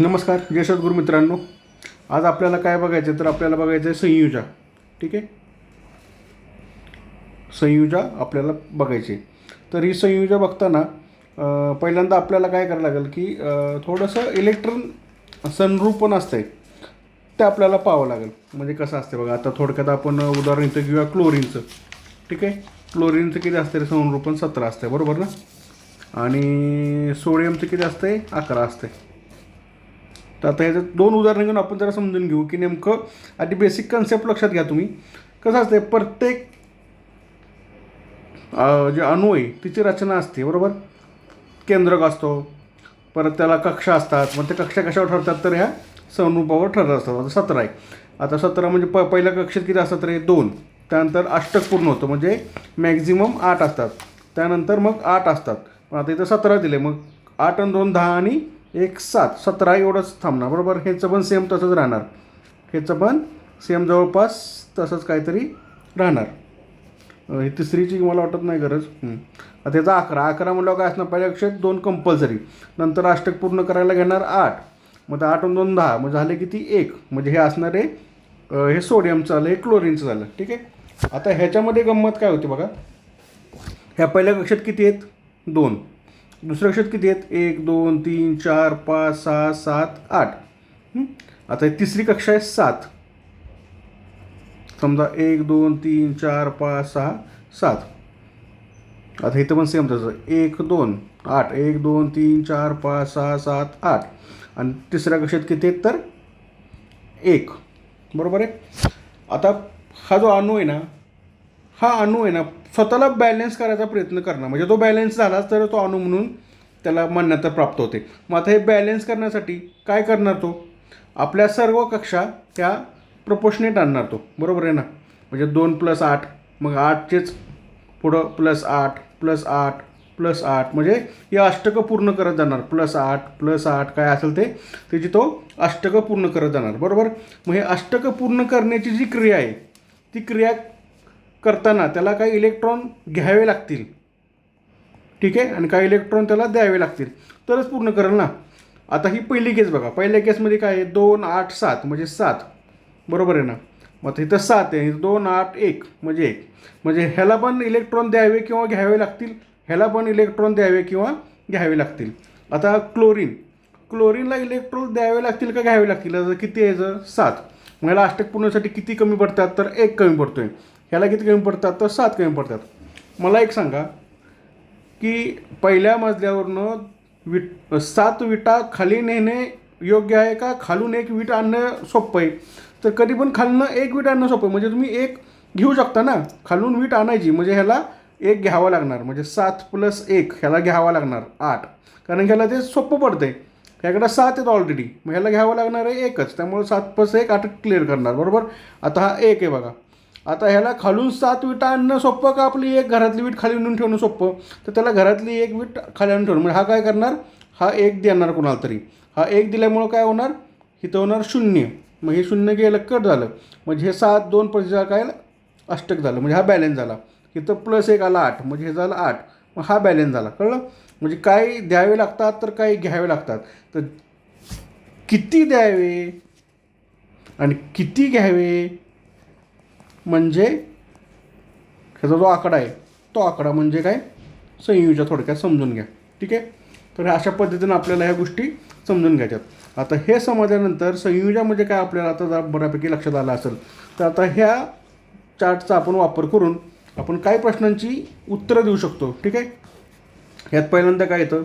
नमस्कार जय गुरु मित्रांनो. आज आपल्याला काय बघायचं आहे तर आपल्याला बघायचं आहे संयुजा. ठीक आहे? संयुजा आपल्याला बघायची. तर ही संयुजा बघताना पहिल्यांदा आपल्याला काय करावं लागेल की थोडंसं इलेक्ट्रॉन सनरूप पण असतंय. ते आपल्याला पाहावं लागेल. म्हणजे कसं असते बघा आता थोडक्यात आपण उदाहरण इथं घेऊया क्लोरीनचं ठीक आहे? क्लोरीनचं किती असतं रे संरूपण सतरा असतं बरोबर ना? आणि सोडियमचं किती असते अकरा असते तर आता ह्याचं दोन उदाहरणं घेऊन आपण जरा समजून घेऊ की नेमकं आधी बेसिक कन्सेप्ट लक्षात घ्या तुम्ही. कसं असते प्रत्येक जे अणू आहे तिची रचना असते बरोबर? केंद्रक असतो परत त्याला कक्षा असतात मग त्या कक्षा कशावर ठरतात? तर ह्या संरूपावर ठरत असतात. आता सतरा आहे. आता सतरा म्हणजे प पहिल्या कक्षेत किती असतात हे दोन. त्यानंतर अष्टक पूर्ण होतं म्हणजे मॅक्झिमम आठ असतात. त्यानंतर मग आठ असतात. पण आता इथं सतरा दिले मग आठ आणि दोन दहा आणि एक सात सतरा एवढंच थांबणार बरोबर? ह्याचं पण सेम तसंच राहणार. ह्याचं पण सेम जवळपास तसंच काहीतरी राहणार. ही तिसरीची मला वाटत नाही गरज. आता त्याचा अकरा अकरा म्हटल्यावर काय असणार? पहिल्या अक्षर दोन कंपल्सरी नंतर अष्टक पूर्ण करायला घेणार आठ. मग ते आठ दोन दहा मग झाले किती? एक. म्हणजे हे असणार आहे हे सोडियमचं झालं हे क्लोरीनचं झालं. ठीक आहे? आता ह्याच्यामध्ये गंमत काय होती बघा? ह्या पहिल्या कक्षात किती आहेत? दोन. दुसऱ्या कक्षात किती आहेत? एक दोन तीन चार पाच सहा सात आठ. आता तिसरी कक्षा आहे सात. समजा एक दोन तीन चार पाच सहा सात. आता इथं पण सेम तसं. एक दोन आठ. एक दोन तीन चार पाच सहा सात आठ. आणि तिसऱ्या कक्षात किती आहेत तर? एक. बरोबर आहे? आता हा जो अणू आहे ना हा अणू आहे ना स्वतःला बॅलन्स करायचा प्रयत्न करणं म्हणजे तो बॅलन्स झालाच तर तो अणू म्हणून त्याला मान्यता प्राप्त होते. मग आता हे बॅलन्स करण्यासाठी काय करणार तो? आपल्या सर्व कक्षा त्या प्रपोशनेट आणणार तो. बरोबर आहे ना? म्हणजे दोन प्लस आठ मग आठचेच पुढं प्लस आठ प्लस आठ प्लस आठ. म्हणजे हे अष्टकं पूर्ण करत जाणार. प्लस आठ प्लस आठ काय असेल ते? त्याची तो अष्टकं पूर्ण करत जाणार. बरोबर? मग हे अष्टकं पूर्ण करण्याची जी क्रिया आहे ती क्रिया करताना त्याला काही इलेक्ट्रॉन घ्यावे लागतील. ठीक आहे? आणि काही इलेक्ट्रॉन त्याला द्यावे लागतील. तरच पूर्ण करेल ना? आता ही पहिली केस बघा. पहिल्या केसमध्ये काय आहे? दोन आठ सात म्हणजे सात. बरोबर आहे ना? मग इथं सात आहे. दोन आठ एक म्हणजे एक. म्हणजे ह्याला पण इलेक्ट्रॉन द्यावे किंवा घ्यावे लागतील? ह्याला पण इलेक्ट्रॉन द्यावे किंवा घ्यावे लागतील. आता क्लोरीन. क्लोरीनला इलेक्ट्रॉन द्यावे लागतील का घ्यावे लागतील? किती किती जर सात. मग ह्याला अष्टक पूर्णसाठी किती कमी पडतात? तर एक कमी पडतो आहे ह्याला किती कमी पडतात? तर सात कमी पडतात. मला एक सांगा की पहिल्या मजल्यावरनं विट सात विटा खाली नेणे योग्य आहे का? खालून एक वीट आणणं सोपं आहे. तर कधी पण खालनं एक वीट आणणं सोपं आहे. म्हणजे तुम्ही एक घेऊ शकता ना? खालून वीट आणायची. म्हणजे ह्याला एक घ्यावा लागणार. म्हणजे सात प्लस एक ह्याला घ्यावा लागणार. आठ. कारण ह्याला ते सोपं आहे ह्याकडं सात आहेत ऑलरेडी मग ह्याला घ्यावं लागणार आहे एकच. त्यामुळे सात प्लस एक आठ क्लिअर करणार. बरोबर? आता हा एक आहे बघा. आता ह्याला खालून सात विटा आणणं सोपं का? आपली एक घरातली वीट खाली आणून ठेवणं सोपं. तर त्याला घरातली एक वीट खाली आणून ठेवणं. म्हणजे हा काय करणार? हा एक देणार कोणाला तरी. हा एक दिल्यामुळं काय होणार? इथं होणार शून्य. मग हे शून्य गेलं कट झालं. म्हणजे हे सात दोन पस्तीस काय अष्टक झालं. म्हणजे हा बॅलन्स झाला. इथं प्लस एक आला आठ. म्हणजे हे झालं आठ. मग हा बॅलन्स झाला. कळलं? म्हणजे काय द्यावे लागतात तर काही घ्यावे लागतात. तर किती द्यावे? आणि किती घ्यावे? म्हणजे ह्याचा जो आकडा आहे तो आकडा म्हणजे काय? संयुजा थोडक्यात समजून घ्या. ठीक आहे? तर अशा पद्धतीनं आपल्याला ह्या गोष्टी समजून घ्यायच्यात. आता हे समजल्यानंतर संयुजा म्हणजे काय आपल्याला आता जर बऱ्यापैकी लक्षात आलं असेल तर आता ह्या चार्टचा आपण वापर करून आपण काही प्रश्नांची उत्तरं देऊ शकतो. ठीक आहे? ह्यात पहिल्यांदा काय येतं?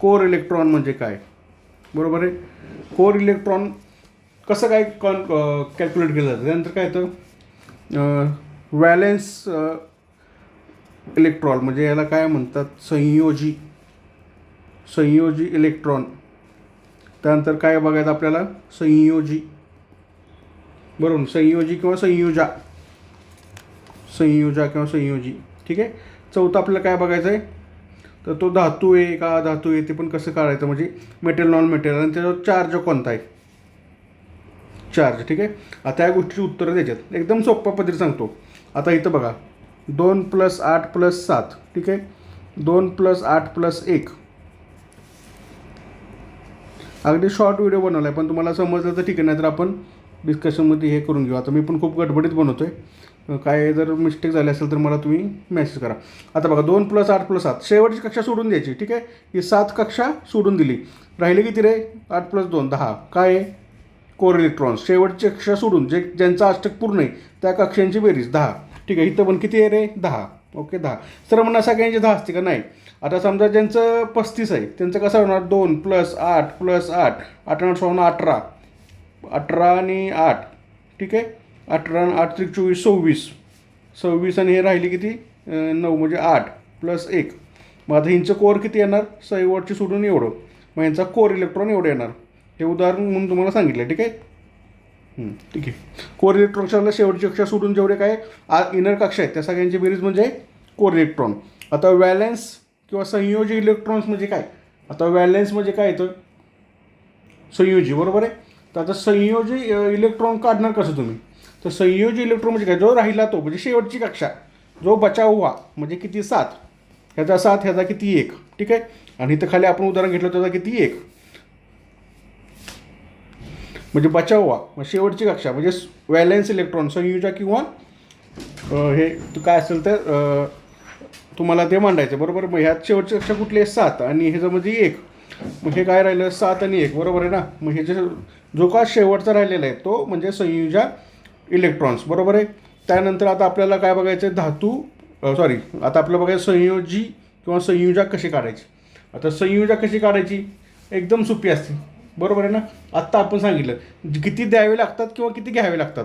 कोर इलेक्ट्रॉन म्हणजे काय? बरोबर आहे? कोर इलेक्ट्रॉन कसं काय कॉन कॅल्क्युलेट केलं जातं? त्यानंतर काय येतं? व्हॅलेन्स इलेक्ट्रॉन म्हणजे याला काय म्हणतात? संयोजी. संयोजी इलेक्ट्रॉन. त्यानंतर काय बघायचं आपल्याला? संयोजी. बरोबर? संयोजी किंवा संयोजा. संयोजा किंवा संयोजी. ठीक आहे? चौथं आपल्याला काय बघायचं आहे? तर तो धातू आहे का? धातू आहे ते पण कसं काढायचं? म्हणजे मेटेरियल नॉन मेटेरियल आणि त्याच्यावर चार्ज कोणता आहे? चार्ज ठीक आहे? आता या गोष्टीची उत्तरं द्यायच्यात एकदम सोप्या पद्धती सांगतो. आता इथं बघा. दोन प्लस आठ प्लस सात ठीक आहे? दोन प्लस आठ प्लस एक. अगदी शॉर्ट व्हिडिओ बनवला आहे पण तुम्हाला समजलं तर ठीक आहे नाहीतर आपण डिस्कशनमध्ये हे करून घेऊ. आता मी पण खूप गडबडीत बनवतो आहे काय जर मिस्टेक झाली असेल तर मला तुम्ही मेसेज करा. आता बघा दोन प्लस आठ प्लस सात. शेवटची कक्षा सोडून द्यायची ठीक आहे? ही सात कक्षा सोडून दिली. राहिले किती रे? आठ प्लस दोन दहा. काय आहे? Core electrons. शेवटची कक्षा सोडून जे ज्यांचा अष्टक पूर्ण आहे त्या कक्षांची बेरीज दहा. ठीक आहे इथं पण किती आहे रे? दहा. ओके दहा. सर म्हणा सगळ्यांची दहा असते का? नाही. आता समजा ज्यांचं पस्तीस आहे त्यांचं कसं होणार? दोन प्लस आठ प्लस आठ. अठरा सोळा अठरा. अठरा आणि आठ. ठीक आहे? अठरा आणि आठ त्रिक चोवीस सव्वीस. सव्वीस आणि हे राहिली किती? नऊ म्हणजे आठ प्लस एक. मग आता हिंचं कोर किती येणार? शेवटची सोडून एवढं. मग यांचा कोर इलेक्ट्रॉन एवढं येणार. हे उदाहरण म्हणून तुम्हाला सांगितलं ठीक आहे? ठीक आहे. कोर इलेक्ट्रॉनच्या शेवटची कक्षा सोडून जेवढे काय आ इनर कक्षा आहेत त्या सगळ्यांची बेरीज म्हणजे कोर इलेक्ट्रॉन. आता व्हॅलेन्स किंवा संयोजी इलेक्ट्रॉन्स म्हणजे काय? आता व्हॅलेन्स म्हणजे काय येतं? संयोजी बरोबर आहे? तर आता संयोजी इलेक्ट्रॉन काढणार कसं तुम्ही? तर संयोजी इलेक्ट्रॉन म्हणजे काय? जो राहिला तो म्हणजे शेवटची कक्षा. जो बचाव व्हा म्हणजे किती सात? ह्याचा सात ह्याचा किती एक? ठीक आहे? आणि इथं खाली आपण उदाहरण घेतलं त्याचा किती एक? म्हणजे बचाव व्हा. मग शेवटची कक्षा म्हणजे व्हॅलेन्स इलेक्ट्रॉन संयुजा किंवा हे काय असेल तर तुम्हाला ते मांडायचं बरोबर? मग ह्यात शेवटची कक्षा कुठली आहे? सात. आणि ह्याच्यामध्ये एक. मग हे काय राहिलं? सात आणि एक. बरोबर आहे ना? मग हे जे जो का शेवटचा राहिलेला आहे तो म्हणजे संयुजा इलेक्ट्रॉन्स. बरोबर आहे? त्यानंतर आता आपल्याला काय बघायचं आहे धातू सॉरी आता आपल्याला बघायचं संयोजी किंवा संयुजा कशी काढायची? आता संयुजा कशी काढायची? एकदम सोपी असते. बरोबर आहे ना? आत्ता आपण सांगितलं. किती द्यावे लागतात किंवा किती घ्यावे लागतात?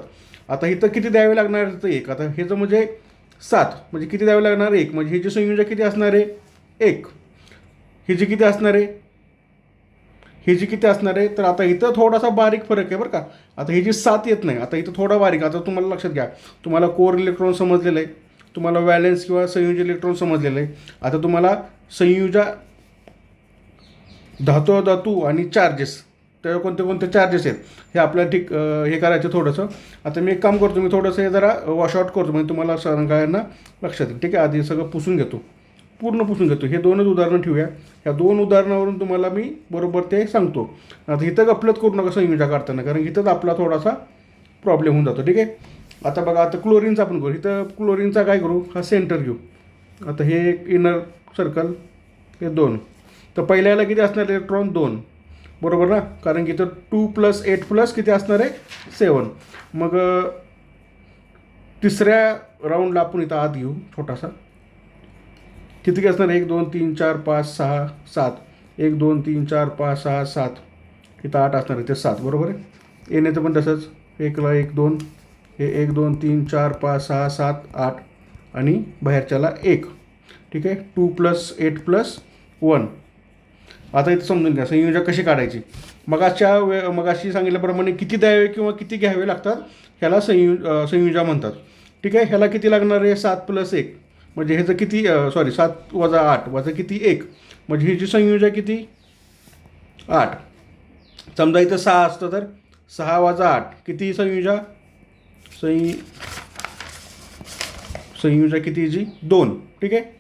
आता इथं किती द्यावे लागणार तर एक. आता हे जर म्हणजे सात. म्हणजे किती द्यावे लागणार? एक. म्हणजे हे जे संयोजक किती असणार आहे? एक. ही किती असणार आहे? ही किती असणार आहे? तर आता इथं थोडासा बारीक फरक आहे बरं का? आता ही जी सात येत नाही आता इथं थोडा बारीक. आता तुम्हाला लक्षात घ्या. तुम्हाला कोर इलेक्ट्रॉन समजलेलं आहे. तुम्हाला वॅलेन्स किंवा संयुज इलेक्ट्रॉन समजलेलं आहे. आता तुम्हाला संयुजा धातू धातू आणि चार्जेस त्यावर कोणते कोणते चार्जेस आहेत? हे आपल्याला ठीक हे करायचं थोडंसं. आता मी एक काम करतो मी थोडंसं हे जरा वॉशआउट करतो. म्हणजे तुम्हाला सगळ्यांना लक्षात येईल. ठीक आहे? आधी सगळं पुसून घेतो. पूर्ण पुसून घेतो. हे दोनच उदाहरणं ठेवूया. ह्या दोन उदाहरणावरून तुम्हाला मी बरोबर ते सांगतो. आता इथं गपलत करू नका संयोजा काढताना कारण इथंच आपला थोडासा प्रॉब्लेम होऊन जातो. ठीक आहे? आता बघा आता क्लोरीनचा आपण करू. इथं क्लोरीनचा काय करू? हा सेंटर घेऊ. आता हे एक इनर सर्कल हे दोन. तर पहिल्याला किती असणार इलेक्ट्रॉन दोन. बरोबर ना? कारण की इथं टू प्लस एट प्लस किती असणार आहे? सेवन मग तिसऱ्या राऊंडला आपण इथं आत घेऊ छोटासा. किती असणार एक दोन तीन चार पाच सहा सात. एक दोन तीन चार पाच सहा सात. इथं आठ असणार इथे सात. बरोबर आहे? येण्याचं पण तसंच. एकला एक दोन. हे एक दोन तीन चार पाच सहा सात आठ. आणि बाहेरच्याला एक. ठीक आहे? Two plus eight plus one आता इथं समजून घ्या संयोजक कशी काढायची? मगाच्या वे मगाशी सांगितल्याप्रमाणे किती द्यावे किंवा किती घ्यावे लागतात ह्याला संयु संयुजा संयोजा म्हणतात. ठीक आहे? ह्याला किती लागणार आहे? सात प्लस एक. म्हणजे ह्याचं किती सॉरी सात वजा आठ वजा किती? एक. म्हणजे ह्याची संयोजा किती? आठ. समजा इथं सहा असतं तर? सहा वजा आठ. किती संयोजा संयु संयोजा किती जी? दोन. ठीक आहे?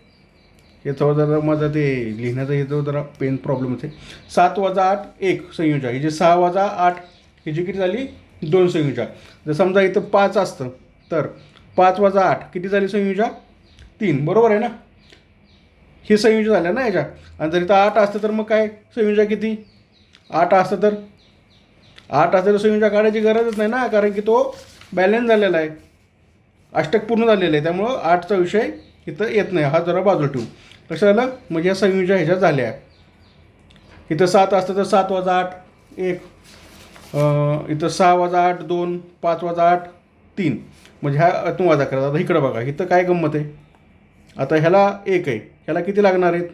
याचा जरा माझा ते लिहिण्याचा याचा जरा पेन प्रॉब्लेम होते सात वजा आठ एक संयोजा ही जे सहा वजा आठ ही जी किती झाली? दोन संयोजा जर समजा इथं पाच असतं तर पाच वजा आठ किती झाली संयोजा तीन. बरोबर आहे ना? हे संयोजा झाल्या ना याच्या. आणि जर इथं आठ असतं तर मग काय? संयोजा किती? आठ असतं तर? आठ असतं तर संयोजा काढायची गरजच नाही ना कारण की तो बॅलन्स झालेला आहे. अष्टक पूर्ण झालेलं आहे. त्यामुळं आठचा विषय इथं येत नाही. हा जरा बाजू ठेवू. लक्षात आलं? म्हणजे या संयोजा ह्याच्या झाल्या. इथं सात असतं तर सात वजा आठ एक. इथं सहा वजा आठ दोन पाच वजा आठ तीन. म्हणजे ह्या तू वजा करा. आता इकडं बघा इथं काय गंमत आहे? आता ह्याला एक आहे. ह्याला किती लागणार आहेत?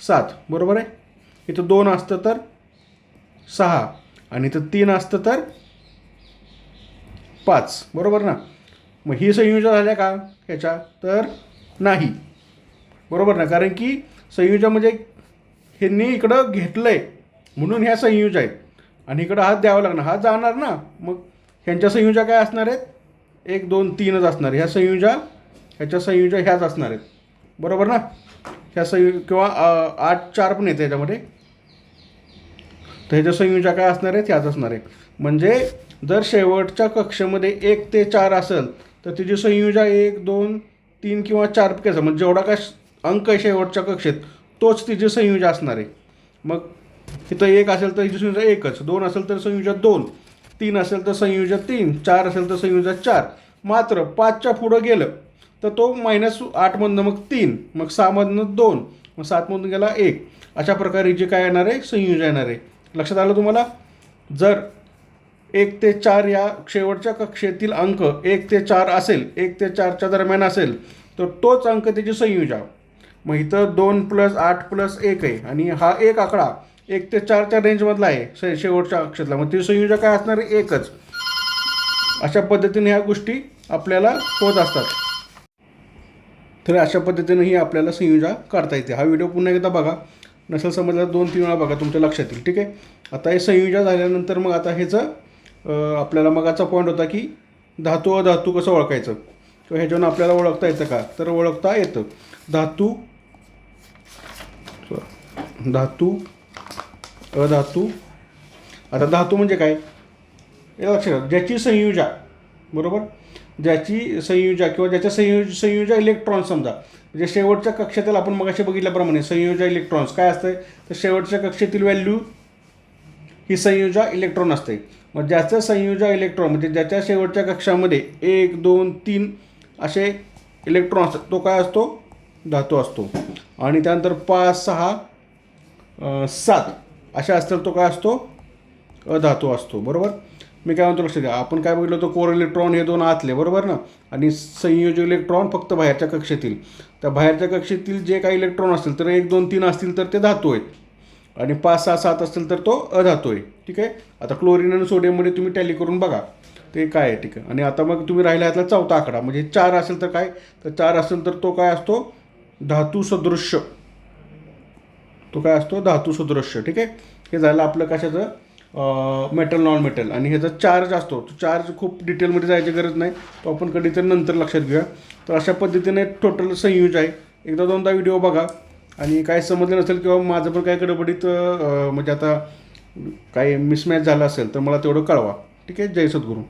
सात. बरोबर आहे? इथं दोन असतं तर सहा. आणि इथं तीन असतं तर पाच. बरोबर ना? मग ही संयोजन झाल्या का? ह्याच्या तर नाही. बरोबर ना? कारण की संयुजा म्हणजे ह्यांनी इकडं घेतलं आहे म्हणून ह्या संयोजा आहेत. आणि इकडं हात द्यावा लागणार. हात जाणार ना? मग ह्यांच्या संयोजा काय असणार आहेत? एक दोन तीनच असणार. ह्या संयोजा ह्याच्या संयोजा ह्याच असणार आहेत. बरोबर ना? ह्या संयु किंवा आठ चार पण येते याच्यामध्ये तर ह्याच्या संयुजा काय असणार आहेत? ह्याच असणार आहेत. म्हणजे जर शेवटच्या कक्षेमध्ये एक ते चार असेल तर तिची संयुजा एक दोन तीन किंवा चार पैकी असेल. म्हणजे जेवढा काय अंक शेवटच्या कक्षेत तोच तिची संयुजा असणार. आहे मग इथं एक असेल तर हिची संयुजा एकच दोन असेल तर संयुजा दोन तीन असेल तर संयुजा तीन चार असेल तर संयुजा चार. मात्र पाचच्या पुढं गेलं तर तो मायनस आठमधनं मग तीन मग सहामधनं दोन मग सातमधून गेला एक. अशा प्रकारे जे काय येणार आहे संयुजा येणार. आहे लक्षात आलं तुम्हाला? जर एक ते चार या शेवटच्या कक्षेतील अंक एक ते चार असेल एक ते चारच्या दरम्यान असेल तर तोच अंक त्याची संयुजा मग इथं दोन प्लस आठ प्लस एक आहे. आणि हा एक आकडा एक ते चारच्या रेंजमधला आहे शे शेवटच्या अक्षतला मग ती संयुजा काय असणार? आहे एकच. अशा पद्धतीने ह्या गोष्टी आपल्याला होत असतात. तर अशा पद्धतीने ही आपल्याला संयुजा काढता येते. हा व्हिडिओ पुन्हा एकदा बघा. नसेल समजला दोन तीन वेळा बघा तुमच्या लक्षात येईल. ठीक आहे? आता हे संयुजा झाल्यानंतर मग आता ह्याचं आपल्याला मगाचा पॉईंट होता की धातू अधातू कसं ओळखायचं? किंवा ह्याच्यावरून आपल्याला ओळखता येतं का? तर ओळखता येतं. धातू धातू अधातू. आता धातू म्हणजे काय? हे लक्षात ज्याची संयुजा बरोबर? ज्याची संयुजा किंवा ज्याच्या संयुज संयुजा इलेक्ट्रॉन समजा. म्हणजे शेवटच्या कक्षेतील आपण मगाशी बघितल्याप्रमाणे संयोजा इलेक्ट्रॉन्स काय असतं तर शेवटच्या कक्षेतील व्हॅल्यू ही संयुजा इलेक्ट्रॉन असते. मग ज्याचं संयुजा इलेक्ट्रॉन म्हणजे ज्याच्या शेवटच्या कक्षामध्ये एक दोन तीन असे इलेक्ट्रॉन असतात तो काय असतो? धातू असतो. आणि त्यानंतर पाच सहा सात. अशा असतील तो काय असतो? अधातू असतो. बरोबर? मी काय म्हणतो लक्षात घ्या. आपण काय बघितलं होतं? कोर इलेक्ट्रॉन हे दोन आतले. बरोबर ना? आणि संयोजक इलेक्ट्रॉन फक्त बाहेरच्या कक्षेतील. त्या बाहेरच्या कक्षेतील जे काही इलेक्ट्रॉन असतील तर एक दोन तीन असतील तर ते धातू आहेत. आणि पाच सहा सात असतील तर तो अधातू आहे. ठीक आहे? आता क्लोरीन आणि सोडियममध्ये तुम्ही टॅली करून बघा. ते काय आहे? ठीक आहे. आणि आता मग तुम्ही राहिला यातला चौथा आकडा. म्हणजे चार असेल तर काय? तर चार असेल तर तो काय असतो? धातू सदृश्य. तो काय असतो? धातू सदृश्य ठीक आहे? हे झालं आपलं कशाचं? मेटल नॉन मेटल आणि ह्याचा चार्ज असतो. तो चार्ज खूप डिटेलमध्ये जायची गरज नाही. तो आपण कधीतरी नंतर लक्षात घेऊया. तर अशा पद्धतीने टोटल संयुज आहे. एकदा दोनदा व्हिडिओ बघा. आणि काय समजलं नसेल किंवा माझं पण काय गडबडीत म्हणजे आता काही मिसमॅच झालं असेल तर मला तेवढं कळवा. ठीक आहे? जय सद्गुरू.